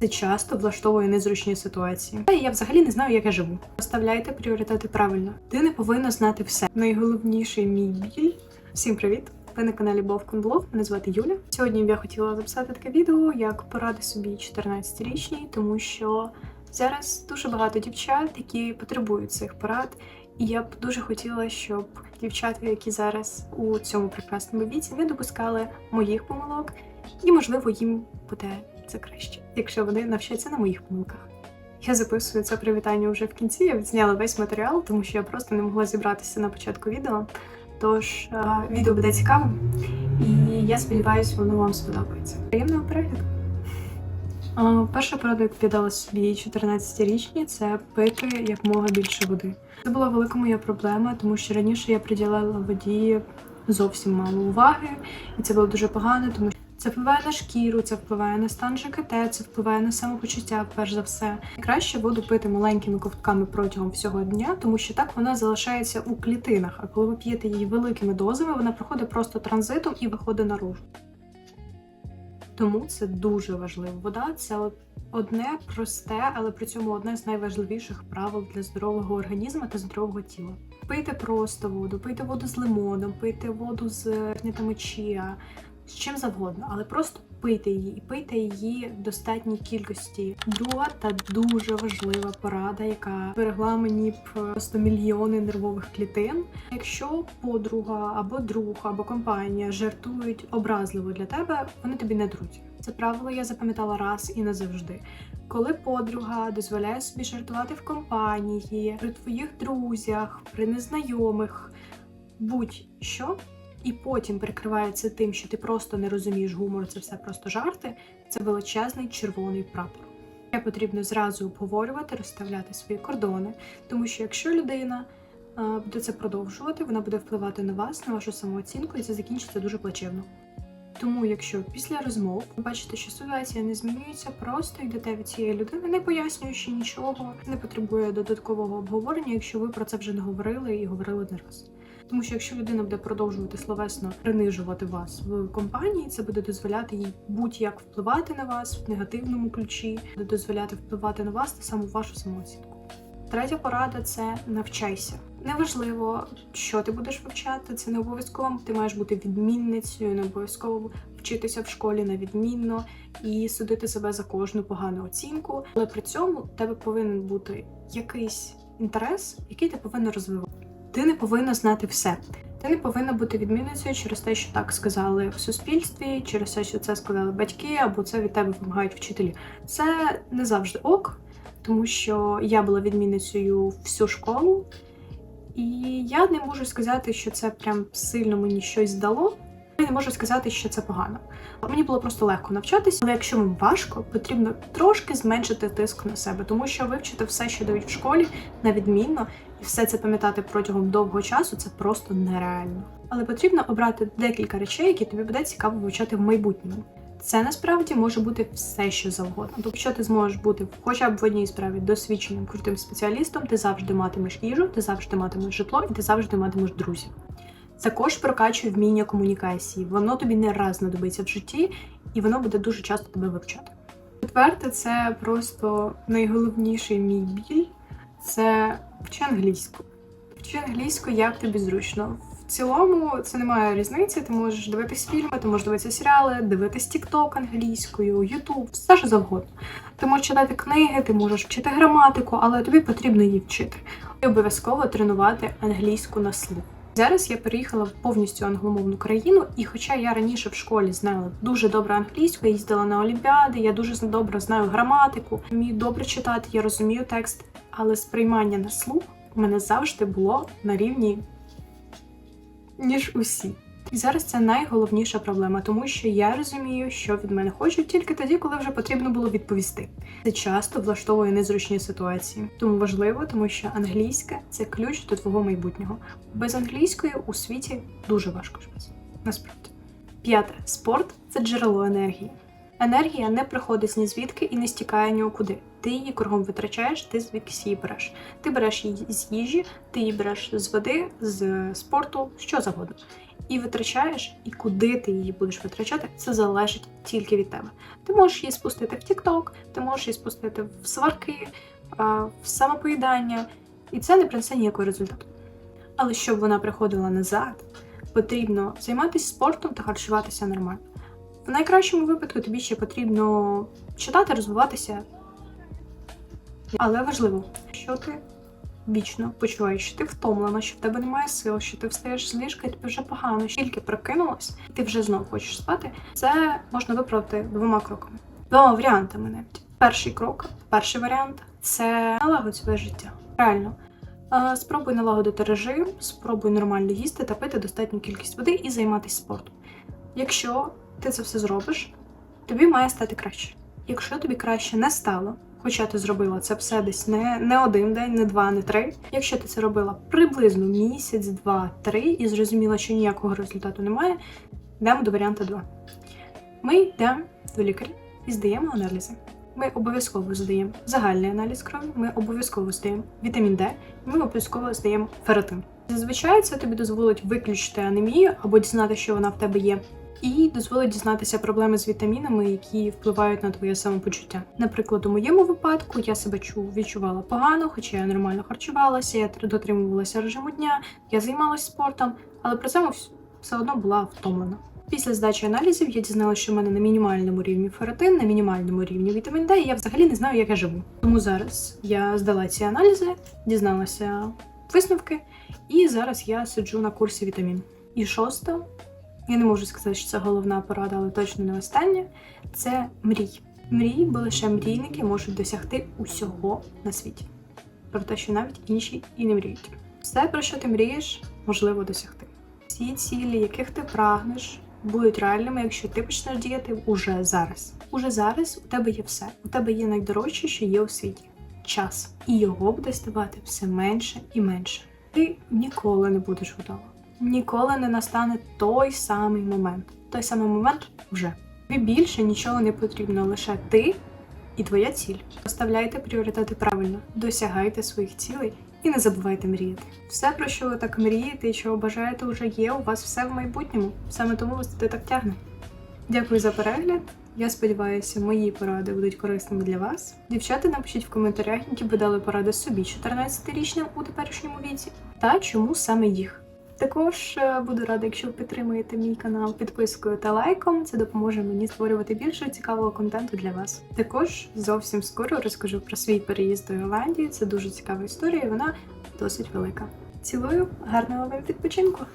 Це часто влаштовує незручні ситуації. Та я взагалі не знаю, як я живу. Поставляйте пріоритети правильно. Ти не повинна знати все. Найголовніший мій біль. Всім привіт! Ви на каналі Бовконблог. Мене звати Юля. Сьогодні я хотіла записати таке відео, як поради собі 14-річній, тому що зараз дуже багато дівчат, які потребують цих порад. І я б дуже хотіла, щоб дівчата, які зараз у цьому прекрасному віці, не допускали моїх помилок, і можливо їм буде це краще, якщо вони навчаться на моїх помилках. Я записую це привітання вже в кінці. Я відзняла весь матеріал, тому що я просто не могла зібратися на початку відео. Тож е, відео буде цікавим, і я сподіваюся, воно вам сподобається. Приємного перегляду! Е, Перша порада, яку я дала собі 14-річній, це пити якмога більше води. Це була велика моя проблема, тому що раніше я приділяла воді зовсім мало уваги, і це було дуже погано, тому що це впливає на шкіру, це впливає на стан ЖКТ, це впливає на самопочуття, перш за все. Краще воду пити маленькими ковтками протягом всього дня, тому що так вона залишається у клітинах. А коли ви п'єте її великими дозами, вона проходить просто транзитом і виходить наружу. Тому це дуже важливо. Вода це одне просте, але при цьому одне з найважливіших правил для здорового організму та здорового тіла. Пийте просто воду, пийте воду з лимоном, пийте воду з чіа, з чим завгодно, але просто пийте її і пийте її в достатній кількості. Друга та дуже важлива порада, яка берегла мені б просто мільйони нервових клітин. Якщо подруга або друг, або компанія жартують образливо для тебе, вони тобі не друзі. Це правило я запам'ятала раз і назавжди. Коли подруга дозволяє собі жартувати в компанії, при твоїх друзях, при незнайомих, будь-що, і потім прикривається тим, що ти просто не розумієш гумор, це все просто жарти, це величезний червоний прапор. Це потрібно зразу обговорювати, розставляти свої кордони, тому що якщо людина буде це продовжувати, вона буде впливати на вас, на вашу самооцінку, і це закінчиться дуже плачевно. Тому, якщо після розмов ви бачите, що ситуація не змінюється, просто йдете від цієї людини, не пояснюючи нічого, не потребує додаткового обговорення, якщо ви про це вже не говорили і говорили не раз. Тому що якщо людина буде продовжувати словесно принижувати вас в компанії, це буде дозволяти їй будь-як впливати на вас в негативному ключі, буде дозволяти впливати на вас та саму вашу самооцінку. Третя порада це навчайся. Неважливо, що ти будеш вивчати, це не обов'язково. Ти маєш бути відмінницею, не обов'язково вчитися в школі на відмінно і судити себе за кожну погану оцінку. Але при цьому в тебе повинен бути якийсь інтерес, який ти повинна розвивати. Ти не повинна знати все. Ти не повинна бути відмінницею через те, що так сказали в суспільстві, через те, що це сказали батьки, або це від тебе вимагають вчителі. Це не завжди ок, тому що я була відмінницею всю школу, і я не можу сказати, що це прям сильно мені щось дало. Я не можу сказати, що це погано. Мені було просто легко навчатися, але якщо вам важко, потрібно трошки зменшити тиск на себе, тому що вивчити все, що дають в школі, на відмінно, і все це пам'ятати протягом довгого часу, це просто нереально. Але потрібно обрати декілька речей, які тобі буде цікаво вивчати в майбутньому. Це насправді може бути все, що завгодно. Тобто, якщо ти зможеш бути хоча б в одній справі досвідченим крутим спеціалістом, ти завжди матимеш їжу, ти завжди матимеш житло і ти завжди матимеш друзів. Також прокачує вміння комунікації. Воно тобі не раз знадобиться в житті, і воно буде дуже часто тебе вивчати. Четверте, це просто найголовніший мій біль це вчи англійську. Вчи англійську, як тобі зручно. В цілому це не має різниці. Ти можеш дивитись фільми, ти можеш дивитися серіали, дивитись TikTok англійською, YouTube, все що завгодно. Ти можеш читати книги, ти можеш вчити граматику, але тобі потрібно її вчити. І обов'язково тренувати англійську на слух. Зараз я переїхала в повністю англомовну країну, і хоча я раніше в школі знала дуже добре англійську, я їздила на олімпіади, я дуже добре знаю граматику, вмію добре читати, я розумію текст, але сприймання на слух у мене завжди було на рівні ніж усі. І зараз це найголовніша проблема, тому що я розумію, що від мене хочуть тільки тоді, коли вже потрібно було відповісти. Це часто влаштовує незручні ситуації. Тому важливо, тому що англійська це ключ до твого майбутнього. Без англійської у світі дуже важко жити. Насправді. П'яте спорт це джерело енергії. Енергія не приходить ні звідки і не стікає ні куди. ти її кругом витрачаєш, ти звідкись її береш. Ти береш її з їжі, ти її береш з води, з спорту, що завгодно. І витрачаєш, і куди ти її будеш витрачати, це залежить тільки від тебе. Ти можеш її спустити в TikTok, ти можеш її спустити в сварки, в самопоїдання, і це не принесе ніякого результату. Але щоб вона приходила назад, потрібно займатися спортом та харчуватися нормально. В найкращому випадку тобі ще потрібно читати, розвиватися. Але важливо, що ти вічно почуваєш, що ти втомлена, що в тебе немає сил, що ти встаєш з ліжка і тобі вже погано, тільки прокинулась, і ти вже знову хочеш спати. Це можна виправити двома кроками, двома варіантами навіть. Перший крок, перший варіант це налагодь своє життя. Реально. Е, Спробуй налагодити режим, спробуй нормально їсти та пити достатню кількість води і займатися спортом. Якщо ти це все зробиш, тобі має стати краще. Якщо тобі краще не стало, хоча ти зробила це все десь не, не один день, не два, не три. Якщо ти це робила приблизно місяць, два, три і зрозуміла, що ніякого результату немає, йдемо до варіанту 2. Ми йдемо до лікаря і здаємо аналізи. Ми обов'язково здаємо загальний аналіз крові, ми обов'язково здаємо вітамін Д, і ми обов'язково здаємо ферритин. Зазвичай це тобі дозволить виключити анемію або дізнатися, що вона в тебе є, і дозволить дізнатися проблеми з вітамінами, які впливають на твоє самопочуття. Наприклад, у моєму випадку я себе відчувала погано, хоча я нормально харчувалася, я дотримувалася режиму дня, я займалася спортом, але при цьому все одно була втомлена. Після здачі аналізів я дізналася, що в мене на мінімальному рівні ферритин, на мінімальному рівні вітамін Д, і я взагалі не знаю, як я живу. Тому зараз я здала ці аналізи, дізналася висновки, і зараз я сиджу на курсі вітамін. І шосте, я не можу сказати, що це головна порада, але точно не остання. Це мрій. Мрій, бо лише мрійники можуть досягти усього на світі. Про те, що навіть інші і не мріють. Все, про що ти мрієш, можливо досягти. Всі цілі, яких ти прагнеш, будуть реальними, якщо ти почнеш діяти уже зараз. Уже зараз у тебе є все. У тебе є найдорожче, що є у світі час. І його буде ставати все менше і менше. Ти ніколи не будеш готова. Ніколи не настане той самий момент. Той самий момент вже. Тобі більше нічого не потрібно, лише ти і твоя ціль. Поставляйте пріоритети правильно, досягайте своїх цілей і не забувайте мріяти. Все, про що ви так мрієте і чого бажаєте, вже є у вас все в майбутньому. Саме тому вас туди так тягне. Дякую за перегляд. Я сподіваюся, мої поради будуть корисними для вас. Дівчата, напишіть в коментарях, які би дали поради собі 14-річним у теперішньому віці, та чому саме їх. Також е, буду рада, якщо ви підтримуєте мій канал підпискою та лайком. Це допоможе мені створювати більше цікавого контенту для вас. Також зовсім скоро розкажу про свій переїзд до Ірландії. Це дуже цікава історія, і вона досить велика. Цілую, гарного вам відпочинку!